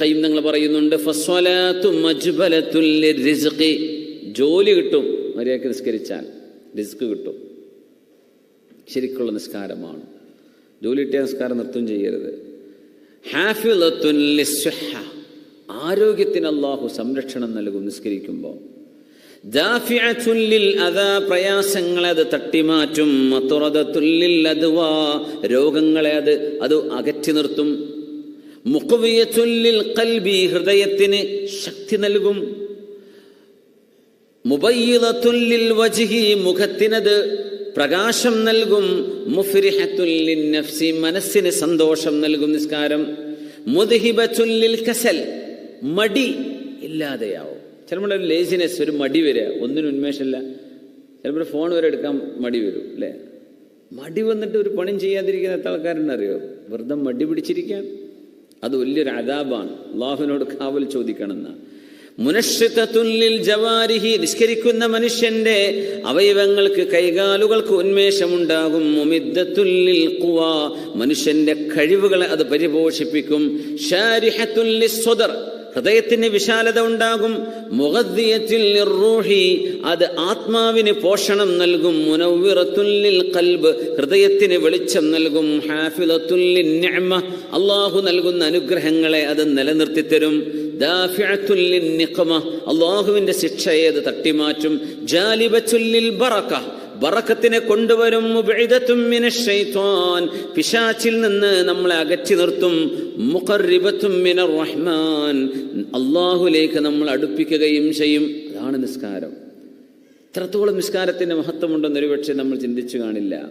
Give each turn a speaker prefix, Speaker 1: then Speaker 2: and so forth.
Speaker 1: ഖയ്യിം നിങ്ങൾ പറയുന്നുണ്ട്. ജോലി കിട്ടും മര്യാദയ്ക്ക് നിസ്കരിച്ചാൽ റിസ്ക് കിട്ടും. ശരിക്കുള്ള നിസ്കാരമാണ്. ജോലി കിട്ടിയ നിസ്കാരം നൃത്തം ചെയ്യരുത്. ആരോഗ്യത്തിന് അള്ളാഹു സംരക്ഷണം നൽകും നിസ്കരിക്കുമ്പോൾ. പ്രയാസങ്ങളെ അത് തട്ടിമാറ്റും. രോഗങ്ങളെ അത് അത് അകറ്റി നിർത്തും. മുഖവിയത്തുൻ ലിൽ ഖൽബി ഹൃദയത്തിന് ശക്തി നൽകും. മുബയ്യിദത്തുൻ ലിൽ വജ്ഹി മുഖത്തിനത് പ്രകാശം നൽകും. മുഫിരിഹത്തുല്ലിൻ നഫ്സി മനസ്സിന് സന്തോഷം നൽകും നിസ്കാരം. മുദിഹിബ ലിൽ കസൽ മടി ഇല്ലാതെയാവും. ചിലപ്പോൾ ഒരു ലേസിനെസ് ഒരു മടി വരിക. ഒന്നിനും ഉന്മേഷമില്ല. ചിലപ്പോൾ ഫോൺ വരെ എടുക്കാൻ മടി വരും അല്ലേ? മടി വന്നിട്ട് ഒരു പണിയും ചെയ്യാതിരിക്കുന്ന എത്ര ആൾക്കാരുണ്ടറിയോ വെറുതെ മടി പിടിച്ചിരിക്കാൻ. അത് വലിയൊരു അതാബാണ് അള്ളാഹുവിനോട് കാവൽ ചോദിക്കണമെന്ന. മുനശ്രിതത്തുല്ലിൽ ജവാരിഹി നിഷ്കരിക്കുന്ന മനുഷ്യന്റെ അവയവങ്ങൾക്ക് കൈകാലുകൾക്ക് ഉന്മേഷമുണ്ടാകും. മുമിദ്ദത്തുല്ലിൽ ഖുവ മനുഷ്യന്റെ കഴിവുകളെ അത് പരിപോഷിപ്പിക്കും. ഷാരിഹത്തുല്ലിൽ സ്വദർ ഹൃദയത്തിന് വിശാലത ഉണ്ടാകും. മുഖദ്ദിയത്തിൽ റൂഹി അത് ആത്മാവിന് പോഷണം നൽകും. മുനവ്വിറത്തുല്ലിൽ കൽബ് ഹൃദയത്തിന് വെളിച്ചം നൽകും. ഹാഫിലത്തുല്ലിൻ അള്ളാഹു നൽകുന്ന അനുഗ്രഹങ്ങളെ അത് നിലനിർത്തി തരും ദാഫിഅത്തുല്ലിൻ നിഖമ ശിക്ഷയെ അത് തട്ടിമാറ്റും. ജാലിബച്ചുല്ലിൽ ബറക ബറക്കത്തിനെ കൊണ്ടുവരും. പിശാച്ചിൽ നിന്ന് നമ്മളെ അകറ്റി നിർത്തും. റഹ്മാൻ. അള്ളാഹുലേക്ക് നമ്മൾ അടുപ്പിക്കുകയും ചെയ്യും. അതാണ് നിസ്കാരം. ഇത്രത്തോളം നിസ്കാരത്തിന്റെ മഹത്വമുണ്ടെന്നൊരു പക്ഷേ നമ്മൾ ചിന്തിച്ചു കാണില്ല.